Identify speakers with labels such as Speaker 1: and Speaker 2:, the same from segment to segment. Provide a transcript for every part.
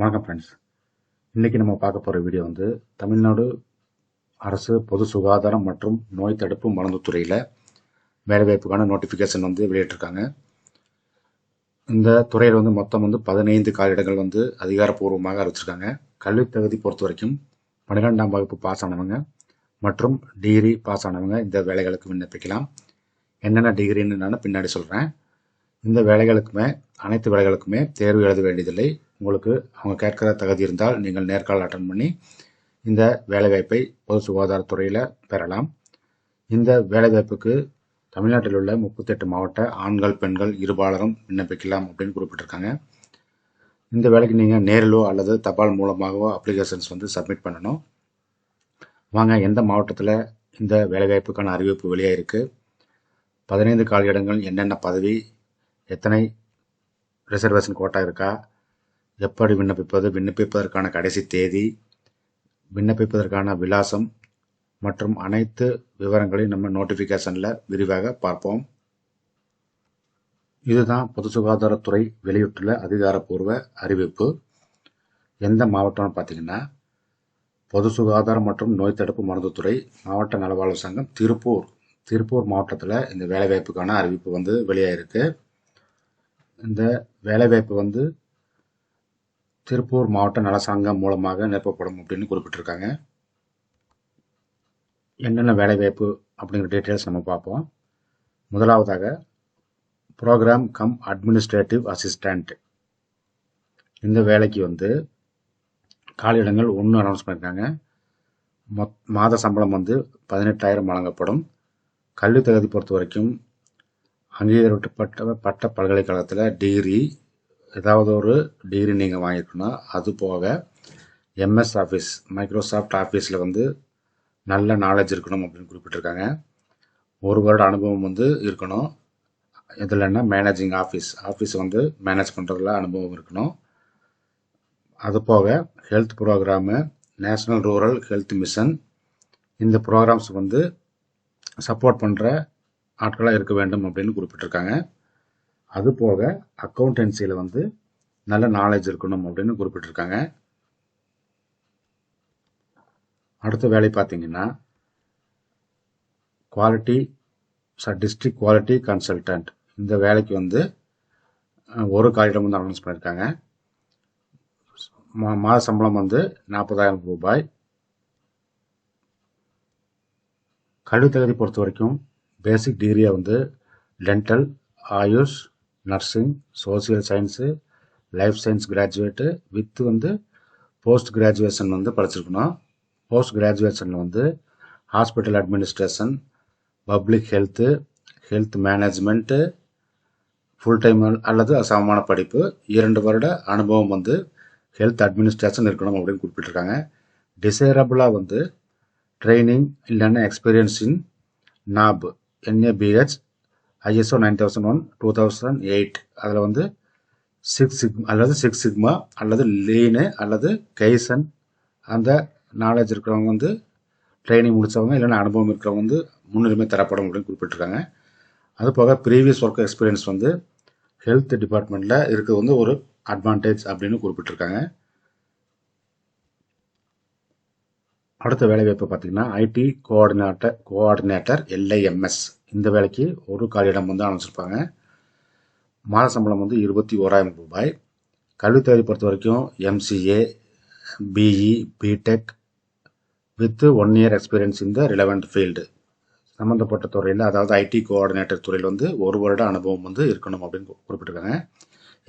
Speaker 1: வணக்கம் ஃப்ரெண்ட்ஸ் இன்றைக்கி நம்ம பார்க்க போகிற வீடியோ வந்து தமிழ்நாடு அரசு பொது சுகாதாரம் மற்றும் நோய் தடுப்பு மருந்து துறையில் வேலைவாய்ப்புக்கான நோட்டிஃபிகேஷன் வந்து வெளியிட்டிருக்காங்க. இந்த துறையில் வந்து மொத்தம் வந்து பதினைந்து காலிடங்கள் வந்து அதிகாரப்பூர்வமாக அறிவிச்சிருக்காங்க. கல்வி தகுதி பொறுத்த வரைக்கும் பன்னிரெண்டாம் வகுப்பு பாஸ் ஆனவங்க மற்றும் டிகிரி பாஸ் ஆனவங்க இந்த வேலைகளுக்கு விண்ணப்பிக்கலாம். என்னென்ன டிகிரின்னு நான் பின்னாடி சொல்கிறேன் இந்த வேலைகளுக்குமே அனைத்து வேலைகளுக்குமே தேர்வு எழுத வேண்டியதில்லை. உங்களுக்கு அவங்க கேட்கிற தகுதி இருந்தால் நீங்கள் நேர்காணல் அட்டன் பண்ணி இந்த வேலைவாய்ப்பை பொது சுகாதாரத்துறையில் பெறலாம். இந்த வேலைவாய்ப்புக்கு தமிழ்நாட்டில் உள்ள முப்பத்தெட்டு மாவட்ட ஆண்கள் பெண்கள் இருபாலரும் விண்ணப்பிக்கலாம் அப்படின்னு குறிப்பிட்டிருக்காங்க. இந்த வேலைக்கு நீங்கள் நேரிலோ அல்லது தபால் மூலமாகவோ அப்ளிகேஷன்ஸ் வந்து சப்மிட் பண்ணணும். வாங்க எந்த மாவட்டத்தில் இந்த வேலைவாய்ப்புக்கான அறிவிப்பு வெளியாக இருக்குது பதினைந்து கால இடங்கள் என்னென்ன பதவி? எத்தனை ரிசர்வேஷன் கோட்டா இருக்கா? எப்படி விண்ணப்பிப்பது? விண்ணப்பிப்பதற்கான கடைசி தேதி விண்ணப்பிப்பதற்கான விலாசம் மற்றும் அனைத்து விவரங்களையும் நம்ம நோட்டிஃபிகேஷனில் விரிவாக பார்ப்போம். இதுதான் பொது சுகாதாரத்துறை வெளியிட்டுள்ள அதிகாரப்பூர்வ அறிவிப்பு. எந்த மாவட்டம்னு பார்த்தீங்கன்னா பொது சுகாதாரம் மற்றும் நோய் தடுப்பு மருந்துத்துறை மாவட்ட நலவாழ்வு சங்கம் திருப்பூர். திருப்பூர் மாவட்டத்தில் இந்த வேலைவாய்ப்புக்கான அறிவிப்பு வந்து வெளியாயிருக்கு. இந்த வேலைவாய்ப்பு வந்து திருப்பூர் மாவட்ட நல சங்கம் மூலமாக நிரப்பப்படும் அப்படின்னு குறிப்பிட்டிருக்காங்க. என்னென்ன வேலைவாய்ப்பு அப்படிங்கிற டீட்டெயில்ஸ் நம்ம பார்ப்போம். முதலாவதாக ப்ரோக்ராம் கம் அட்மினிஸ்ட்ரேட்டிவ் அசிஸ்டண்ட் இந்த வேலைக்கு வந்து காலியிடங்கள் ஒன்று அனௌன்ஸ் பண்ணியிருக்காங்க மொத் மாத சம்பளம் வந்து பதினெட்டாயிரம் வழங்கப்படும். கல்வி தகுதி பொறுத்த வரைக்கும் அங்கீகரிக்கப்பட்ட பட்ட பல்கலைக்கழகத்தில் டிகிரி ஏதாவது ஒரு டிகிரி நீங்கள் வாங்கியிருக்கணும் அது போக எம்எஸ் ஆஃபீஸ் மைக்ரோசாஃப்ட் ஆஃபீஸில் வந்து நல்ல நாலேஜ் இருக்கணும் அப்படின்னு குறிப்பிட்டிருக்காங்க. ஒரு வருட அனுபவம் வந்து இருக்கணும். இதில்னா மேனேஜிங் ஆஃபீஸ் ஆஃபீஸ் வந்து மேனேஜ் பண்ணுறதுல அனுபவம் இருக்கணும். அது போக health programme national rural health mission இந்த ப்ரோக்ராம்ஸ் வந்து சப்போர்ட் பண்ணுற ஆட்களாக இருக்க வேண்டும் அப்படின்னு குறிப்பிட்டிருக்காங்க. அது போக அக்கௌண்டன்சியில் வந்து நல்ல நாலேஜ் இருக்கணும் அப்படின்னு குறிப்பிட்டிருக்காங்க. அடுத்த வேலை பார்த்தீங்கன்னா குவாலிட்டி டிஸ்ட்ரிக்ட் குவாலிட்டி கன்சல்டன்ட் இந்த வேலைக்கு வந்து ஒரு காலிடம் வந்து அனௌன்ஸ் பண்ணியிருக்காங்க மா மாத சம்பளம் வந்து நாற்பதாயிரம் ரூபாய். கல்வி தகுதி பொறுத்த வரைக்கும் பேசிக் டிகிரியாக வந்து dental AYUSH nursing social science life science graduate with வந்து போஸ்ட் கிராஜுவேஷன் வந்து படிச்சிருக்கணும். போஸ்ட் கிராஜுவேஷனில் வந்து hospital administration public health health management full time அல்லது சமமான படிப்பு இரண்டு வருட அனுபவம் வந்து ஹெல்த் அட்மினிஸ்ட்ரேஷன் இருக்கணும் அப்படின்னு குறிப்பிட்டிருக்காங்க. டிசைரபிளாக வந்து ட்ரைனிங் இல்லைன்னா experience in NABH NABH ISO nine thousand one two thousand eight அதில் வந்து சிக்ஸ் சிக் அல்லது சிக்ஸ் சிக்மா அல்லது லீனு அல்லது கைசன் அந்த நாலேஜ் இருக்கிறவங்க வந்து ட்ரைனிங் முடித்தவங்க இல்லைன்னா அனுபவம் இருக்கிறவங்க வந்து முன்னுரிமை தரப்படும் அப்படின்னு குறிப்பிட்டிருக்காங்க. அது போக ப்ரீவியஸ் ஒர்க் எக்ஸ்பீரியன்ஸ் வந்து ஹெல்த் டிபார்ட்மெண்ட்டில் இருக்கிறது வந்து ஒரு அட்வான்டேஜ் அப்படின்னு குறிப்பிட்டிருக்காங்க. அடுத்த வேலைவாய்ப்பு பார்த்தீங்கன்னா ஐடி கோஆர்டினேட்டர் கோஆர்டினேட்டர் எல்ஐஎம்எஸ் இந்த வேலைக்கு ஒரு காலியிடம் வந்து அனுப்பிச்சிருப்பாங்க. மாத சம்பளம் வந்து இருபத்தி ஓராயிரம் ரூபாய். கல்வித் தகுதி பொறுத்த வரைக்கும் MCA BE BTech with one year experience இந்த ரிலவெண்ட் ஃபீல்டு சம்மந்தப்பட்ட துறையில் அதாவது ஐடி கோஆர்டினேட்டர் துறையில் வந்து ஒரு வருட அனுபவம் வந்து இருக்கணும் அப்படின்னு குறிப்பிட்டிருக்காங்க.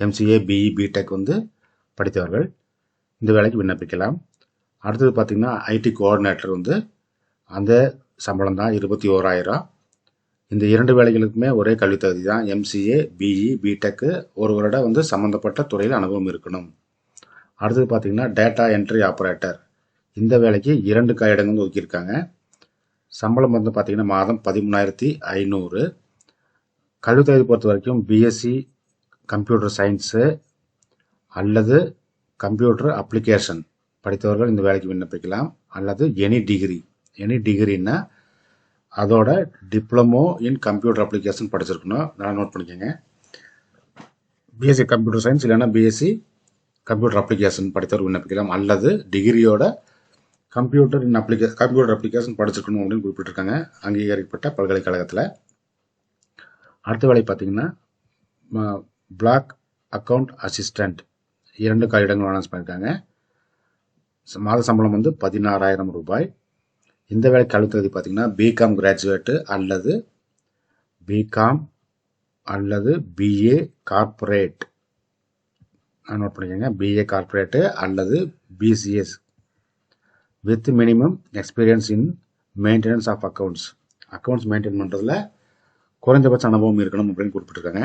Speaker 1: எம்சிஏ பிஇ பிடெக் வந்து படித்தவர்கள். இந்த வேலைக்கு விண்ணப்பிக்கலாம். அடுத்தது பார்த்திங்கன்னா ஐடி கோஆர்டினேட்டர் வந்து அந்த சம்பளம் தான் இருபத்தி ஓராயிரம் இந்த இரண்டு வேலைகளுக்குமே ஒரே கல்வி தகுதி தான் எம்சிஏ பிஇ பிடெக்கு ஒரு வருடம் வந்து சம்மந்தப்பட்ட துறையில் அனுபவம் இருக்கணும். அடுத்தது பார்த்திங்கன்னா டேட்டா என்ட்ரி ஆப்ரேட்டர் இந்த வேலைக்கு இரண்டு இடங்கள் ஒதுக்கியிருக்காங்க. சம்பளம் வந்து பார்த்திங்கன்னா மாதம் பதிமூணாயிரத்தி ஐநூறு. கல்வி தகுதி பொறுத்த வரைக்கும் பிஎஸ்சி கம்ப்யூட்டர் சயின்ஸு அல்லது கம்ப்யூட்டர் அப்ளிகேஷன் படித்தவர்கள் இந்த வேலைக்கு விண்ணப்பிக்கலாம். அல்லது எனி டிகிரி எனி டிகிரின்னா அதோட டிப்ளமோ இன் கம்ப்யூட்டர் அப்ளிகேஷன் படிச்சிருக்கணும். நல்லா நோட் பண்ணிக்கோங்க. பிஎஸ்சி கம்ப்யூட்டர் சயின்ஸ் இல்லைன்னா பிஎஸ்சி கம்ப்யூட்டர் அப்ளிகேஷன் படித்தவர் விண்ணப்பிக்கலாம். அல்லது டிகிரியோட கம்ப்யூட்டர் இன் அப்ளிகே கம்ப்யூட்டர் அப்ளிகேஷன் படிச்சிருக்கணும் அப்படின்னு குறிப்பிட்டிருக்காங்க. அங்கீகரிக்கப்பட்ட பல்கலைக்கழகத்தில். அடுத்த வேலை பார்த்தீங்கன்னா பிளாக் அக்கவுண்ட் அசிஸ்டண்ட் இரண்டு காலிடங்கள் அனௌன்ஸ் பண்ணியிருக்காங்க மாத சம்பளம் வந்து பதினாறாயிரம் ரூபாய். இந்த வேலை கல்வி தகுதி பார்த்தீங்கன்னா பிகாம் கிராஜுவேட்டு அல்லது பிகாம் அல்லது பிஏ கார்ப்பரேட் நோட் பண்ணிக்கோங்க. பிஏ கார்ப்பரேட்டு அல்லது BCS with minimum experience in maintenance of accounts accounts maintain பண்ணுறதுல குறைந்தபட்ச அனுபவம் இருக்கணும் அப்படின்னு குறிப்பிட்டிருக்காங்க.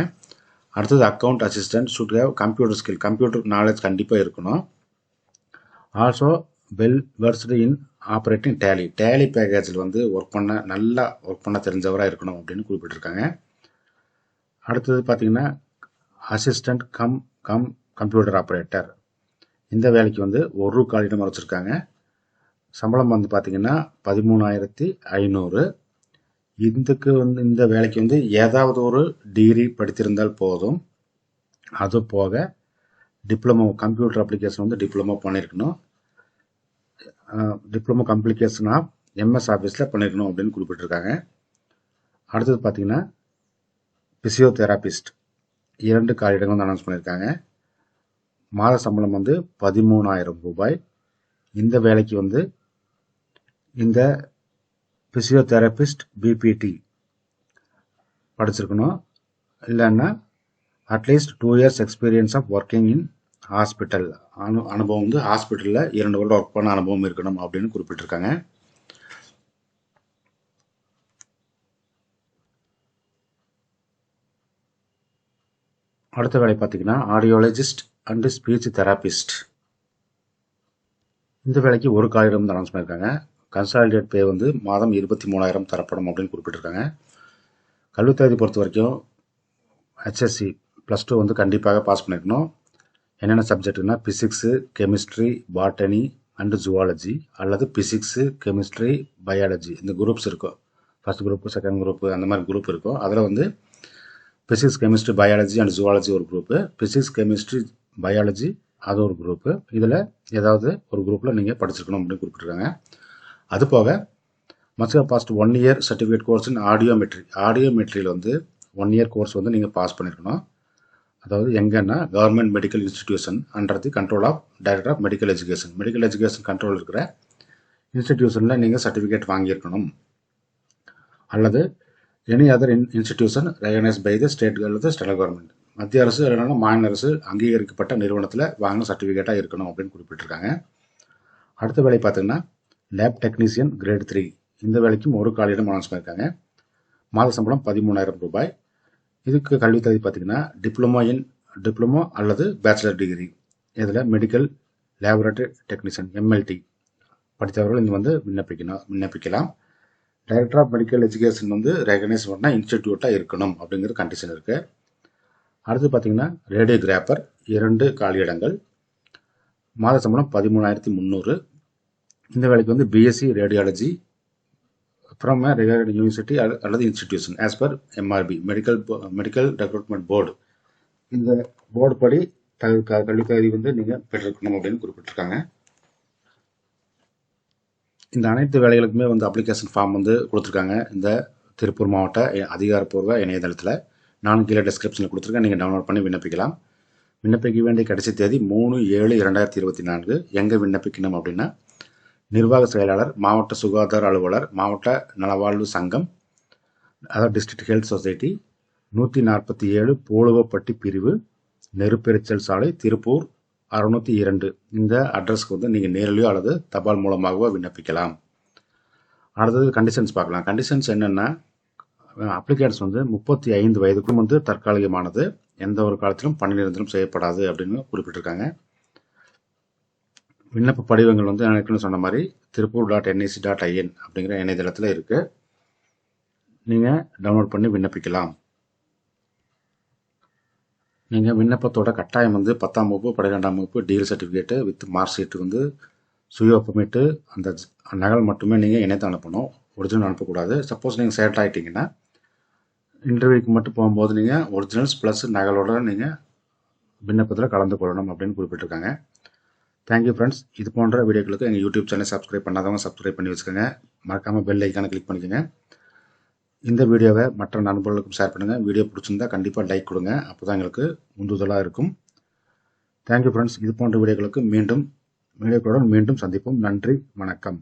Speaker 1: அடுத்தது account assistant should have computer skill computer knowledge கண்டிப்பாக இருக்கணும். Also well versed in operating Tally Tally பேக்கேஜில் வந்து ஒர்க் பண்ண நல்லா ஒர்க் பண்ண தெரிஞ்சவராக இருக்கணும் அப்படின்னு குறிப்பிட்டிருக்காங்க. அடுத்தது பார்த்தீங்கன்னா assistant cum cum computer operator இந்த வேலைக்கு வந்து ஒரு காலிடம் வச்சுருக்காங்க சம்பளம் வந்து பார்த்தீங்கன்னா பதிமூணாயிரத்தி ஐநூறு. இதுக்கு வந்து இந்த வேலைக்கு வந்து ஏதாவது ஒரு டிகிரி படித்திருந்தால் போதும். அது போக டிப்ளமோ கம்ப்யூட்டர் அப்ளிகேஷன் வந்து டிப்ளமோ பண்ணியிருக்கணும் டிப்ளமோ கம்ப்ளிகேஷனாக எம்எஸ் ஆஃபீஸில் பண்ணியிருக்கணும் அப்படின்னு குறிப்பிட்டிருக்காங்க. அடுத்தது பார்த்தீங்கன்னா பிசியோதெராபிஸ்ட் இரண்டு காலிடங்கள் வந்து அனௌன்ஸ் பண்ணியிருக்காங்க மாத சம்பளம் வந்து பதிமூணாயிரம் ரூபாய். இந்த வேலைக்கு வந்து இந்த பிசியோதெரபிஸ்ட் பிபிடி படிச்சிருக்கணும். இல்லைன்னா at least two years experience of working in hospital அனு அனுபவம் வந்து ஹாஸ்பிட்டலில் இரண்டு வருடம் ஒர்க் பண்ண அனுபவம் இருக்கணும் அப்படின்னு குறிப்பிட்டிருக்காங்க. அடுத்த வேலை பார்த்தீங்கன்னா ஆடியோலஜிஸ்ட் அண்ட் ஸ்பீச் தெராபிஸ்ட் இந்த வேலைக்கு ஒரு காலிடம் தான் அனௌன்ஸ் பண்ணியிருக்காங்க. கன்சாலிடேட் பே வந்து மாதம் இருபத்தி மூணாயிரம் தரப்படும் அப்படின்னு குறிப்பிட்டிருக்காங்க. கல்வித்தகுதி பொறுத்த வரைக்கும் ஹெச்எஸ்சி ப்ளஸ் டூ வந்து கண்டிப்பாக பாஸ் பண்ணியிருக்கணும் என்னென்ன சப்ஜெக்ட்னா physics chemistry botany and zoology அல்லது பிசிக்ஸு கெமிஸ்ட்ரி பயாலஜி இந்த குரூப்ஸ் இருக்கும். ஃபஸ்ட் குரூப்பு செகண்ட் குரூப்பு அந்த மாதிரி குரூப் இருக்கும். அதில் வந்து physics chemistry biology and zoology ஒரு குரூப்பு பிசிக்ஸ் கெமிஸ்ட்ரி பயாலஜி அது ஒரு குரூப்பு இதில் ஏதாவது ஒரு குரூப்பில் நீங்கள் படிச்சிருக்கணும் அப்படின்னு குறிப்பிட்ருக்காங்க அது போக must passed one year certificate course in audiometry ஆடியோமெட்ரியில் வந்து ஒன் இயர் கோர்ஸ் வந்து நீங்கள் பாஸ் பண்ணியிருக்கணும் அதாவது எங்கன்னா government medical institution under the control of director of medical education medical education control இருக்கிற இன்ஸ்டிடியூஷனில் நீங்கள் சர்டிஃபிகேட் வாங்கியிருக்கணும். அல்லது any other in institution recognise by the state அல்லது ஸ்டேட் கவர்மெண்ட் மத்திய அரசு இல்லைனா மாநில அரசு அங்கீகரிக்கப்பட்ட நிறுவனத்தில் வாங்கின சர்டிஃபிகேட்டாக இருக்கணும் அப்படின்னு குறிப்பிட்டிருக்காங்க. அடுத்த வேலை பார்த்தீங்கன்னா லேப் டெக்னீசியன் கிரேட் த்ரீ இந்த வேலைக்கும் ஒரு காலியிடம் அனௌன்ஸ் பண்ணியிருக்காங்க மாத சம்பளம் பதிமூணாயிரம் ரூபாய். இதுக்கு கல்வி தகுதி பார்த்தீங்கன்னா டிப்ளமோ இன் டிப்ளமோ அல்லது பேச்சுலர் டிகிரி இதில் மெடிக்கல் லேபரேட்டரி டெக்னீஷியன் எம்எல்டி படித்தவர்கள் இங்கே வந்து விண்ணப்பிக்கணும் விண்ணப்பிக்கலாம். டைரக்டர் ஆஃப் மெடிக்கல் எஜுகேஷன் வந்து ரெகனைஸ் பண்ணால் இன்ஸ்டிடியூட்டாக இருக்கணும் அப்படிங்கிற கண்டிஷன் இருக்குது அடுத்து பார்த்தீங்கன்னா ரேடியோகிராஃபர் இரண்டு காலியிடங்கள். மாத சம்பளம் பதிமூணாயிரத்தி முந்நூறு. இந்த வேலைக்கு வந்து BSc radiology from regular university அல்லது institution as per MRB medical medical recruitment board இந்த போர்டு படி தகு கல்வி வந்து நீங்கள் பெற்றிருக்கணும் அப்படின்னு குறிப்பிட்டிருக்காங்க. இந்த அனைத்து வேலைகளுக்குமே வந்து அப்ளிகேஷன் ஃபார்ம் வந்து கொடுத்துருக்காங்க. இந்த திருப்பூர் மாவட்ட அதிகாரப்பூர்வ இணையதளத்தில் நான் கீழே டிஸ்கிரிப்ஷனில் கொடுத்துருக்கேன். நீங்கள் டவுன்லோட் பண்ணி விண்ணப்பிக்கலாம். விண்ணப்பிக்க வேண்டிய கடைசி தேதி மூணு ஏழு இரண்டாயிரத்தி இருபத்தி நான்கு. எங்கே விண்ணப்பிக்கணும் அப்படின்னா நிர்வாக செயலாளர் மாவட்ட சுகாதார அலுவலர் மாவட்ட நலவாழ்வு சங்கம் அதாவது டிஸ்ட்ரிக்ட் ஹெல்த் சொசைட்டி நூற்றி நாற்பத்தி ஏழு போலுவப்பட்டி பிரிவு நெருப்பெரிச்சல் சாலை திருப்பூர் அறுநூற்றி இரண்டு. இந்த அட்ரஸ்க்கு வந்து நீங்கள் நேரிலையோ அல்லது தபால் மூலமாகவோ விண்ணப்பிக்கலாம். அடுத்தது கண்டிஷன்ஸ் பார்க்கலாம். கண்டிஷன்ஸ் என்னென்னா அப்ளிகேட்ஸ் வந்து முப்பத்தி ஐந்து வயதுக்கும் வந்து தற்காலிகமானது. எந்த ஒரு காலத்திலும் பணி நிரந்தரம் செய்யப்படாது அப்படின்னு குறிப்பிட்டிருக்காங்க. விண்ணப்ப படிவங்கள் வந்து எனக்குன்னு சொன்ன மாதிரி Tiruppur dot NIC dot IN அப்படிங்கிற இணையதளத்தில் இருக்குது நீங்கள் டவுன்லோட் பண்ணி விண்ணப்பிக்கலாம். நீங்கள் விண்ணப்பத்தோட கட்டாயம் வந்து பத்தாம் வகுப்பு பன்னிரெண்டாம் வகுப்பு degree certificate with mark sheet வந்து சுய ஒப்பமிட்டு அந்த நகல் மட்டுமே நீங்கள் இணைத்து அனுப்பணும். ஒரிஜினல் அனுப்பக்கூடாது. சப்போஸ் நீங்கள் செலக்ட் ஆகிட்டீங்கன்னா இன்டர்வியூக்கு மட்டும் போகும்போது நீங்கள் ஒரிஜினல்ஸ் ப்ளஸ் நகலோட நீங்கள் விண்ணப்பத்தில் கலந்து கொள்ளணும் அப்படின்னு குறிப்பிட்டிருக்காங்க. தேங்க்யூ ஃப்ரெண்ட்ஸ் இது போன்ற வீடியோக்களுக்கு எங்கள் யூடியூப் சேனல் சப்ஸ்கிரைப் பண்ணாதவங்க சப்ஸ்கிரைப் பண்ணி வச்சுக்கோங்க. மறக்காமல் பெல் ஐக்கான கிளிக் பண்ணிக்கோங்க. இந்த வீடியோவை மற்ற நண்பர்களுக்கும் ஷேர் பண்ணுங்கள் வீடியோ பிடிச்சிருந்தா கண்டிப்பாக லைக் கொடுங்க. அப்போ தான் எங்களுக்கு உந்துதலாக இருக்கும். தேங்க்யூ ஃப்ரெண்ட்ஸ் இது போன்ற வீடியோக்களுக்கு மீண்டும் வீடியோக்களுடன் மீண்டும் சந்திப்போம். நன்றி வணக்கம்.